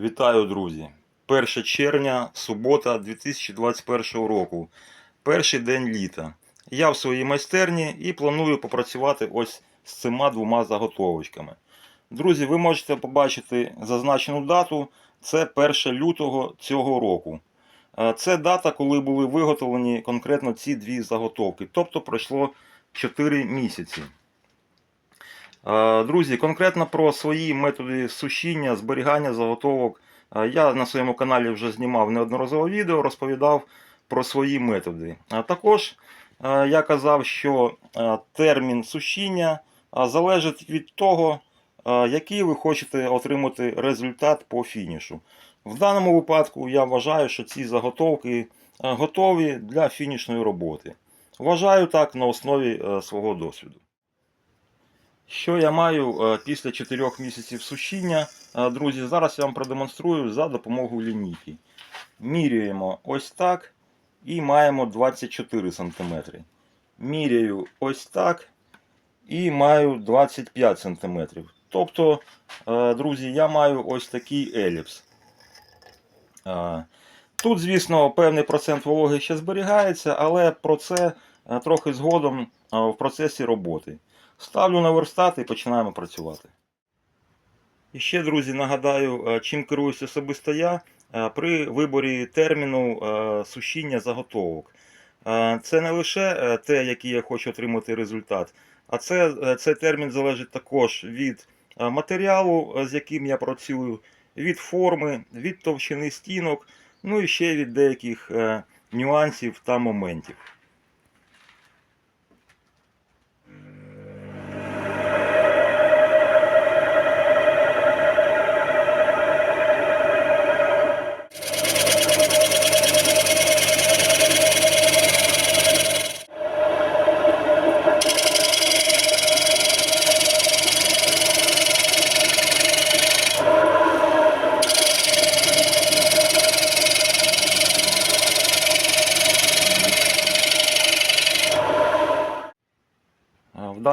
Вітаю, друзі! 1 червня, субота 2021 року. Перший день літа. Я в своїй майстерні і планую попрацювати ось з цими двома заготовочками. Друзі, ви можете побачити зазначену дату. Це 1 лютого цього року. Е, Це дата, коли були виготовлені конкретно ці дві заготовки. Тобто пройшло 4 місяці. Е, Друзі, конкретно про свої методи сушіння, зберігання заготовок. е, Я на своєму каналі вже знімав неодноразово відео, розповідав про свої методи. Також е, я казав, що термін сушіння залежить від того, який ви хочете отримати результат по фінішу. В даному випадку я вважаю, що ці заготовки готові для фінішної роботи. Вважаю так на основі свого досвіду. Що я маю е, після 4 місяців сушіння? Е, Друзі, зараз я вам продемонструю за допомогою лінійки. Міряємо ось так і маємо 24 см. Міряю ось так і маю 25 см. Тобто, е, друзі, я маю ось такий еліпс. Тут, звісно, певний процент вологи ще зберігається, але про це трохи згодом в процесі роботи. Ставлю на верстат і починаємо працювати. І ще, друзі, нагадаю, е, чим керуюсь особисто я е, при виборі терміну е, сушіння заготовок. Це не лише те, який я хочу отримати результат, а це, цей термін залежить також від матеріалу, з яким я працюю, від форми, від товщини стінок, ну і ще від деяких нюансів та моментів.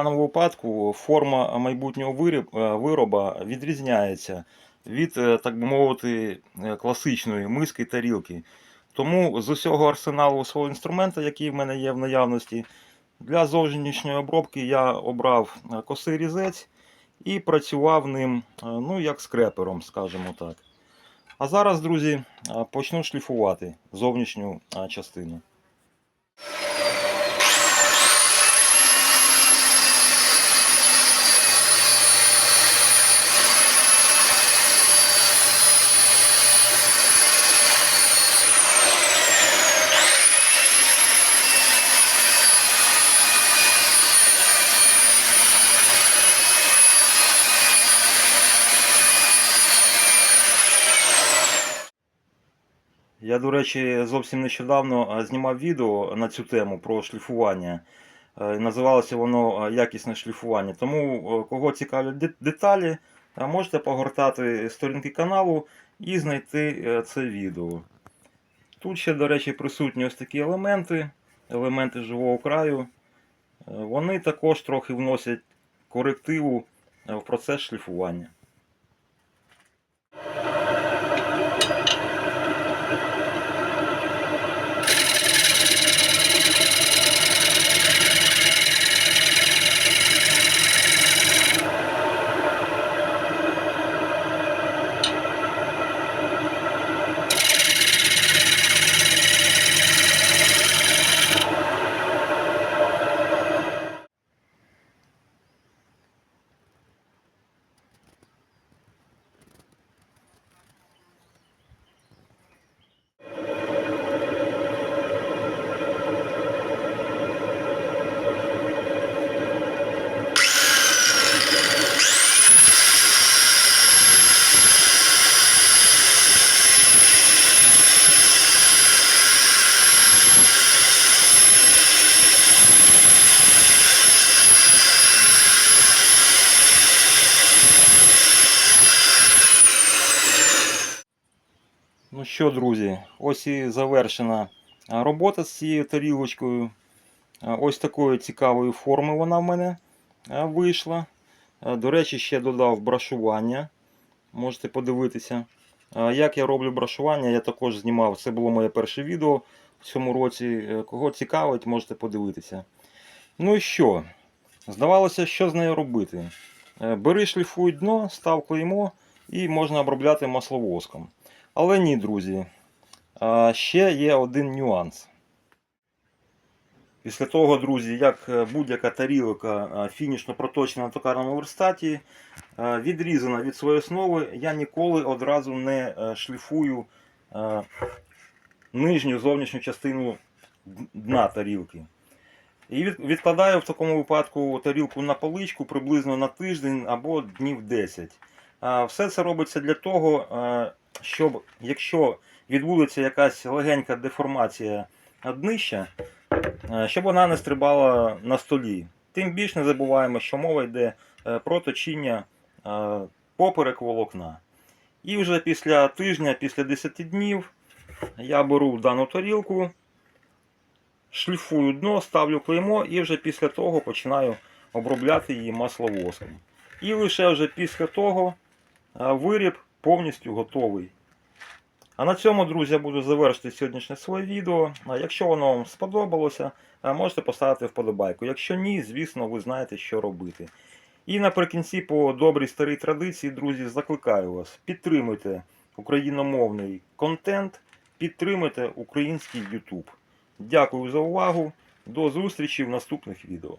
Даному випадку форма майбутнього е, вироба відрізняється від, е, так би мовити, е, класичної миски тарілки. Тому з усього арсеналу свого інструмента, який в мене є в наявності, для зовнішньої обробки я обрав косий різець і працював ним ну, як скрепером, скажімо так. А зараз, друзі, почну шліфувати зовнішню частину. Я, до речі, зовсім нещодавно е, знімав відео на цю тему про шліфування. Е, Називалося воно е, якісне шліфування. Тому, кого цікавлять деталі, можете погортати сторінки каналу і знайти це відео. Тут ще, до речі, присутні ось такі елементи, елементи живого краю. Вони також трохи вносять корективу в процес шліфування. Що, друзі, ось і завершена робота з цією тарілочкою. Ось такої цікавої форми вона в мене вийшла. До речі, ще додав брашування. Можете подивитися. Як я роблю брашування, я також знімав. Це було моє перше відео в цьому році. Е, Кого цікавить, можете подивитися. Ну і що? Здавалося, що з нею робити? Е, Бери шліфуй дно, став клеймо і можна обробляти масловоском. Але ні, друзі. Ще є один нюанс. Після того, друзі, як е, будь-яка тарілка е, фінішно проточена на токарному верстаті, е, відрізана від своєї основи, я ніколи одразу не шліфую нижню зовнішню частину дна тарілки. І відкладаю в такому випадку тарілку на поличку приблизно на тиждень або днів 10. Все це робиться для того, щоб якщо відбудеться якась легенька деформація днища, е, щоб вона не стрибала на столі. Тим більш не забуваємо, що мова йде е, про точіння е, поперек волокна. І вже після тижня, після 10 днів, я беру дану тарілку, шліфую дно, ставлю клеймо і вже після того починаю обробляти її масловоском. І лише вже після того виріб повністю готовий. А на цьому, друзі, я буду завершити сьогоднішнє своє відео. А якщо воно вам сподобалося, е, можете поставити вподобайку. Якщо ні, звісно, ви знаєте, що робити. І наприкінці, по добрій старій традиції, друзі, закликаю вас, підтримуйте україномовний контент, підтримуйте український YouTube. Дякую за увагу. До зустрічі в наступних відео.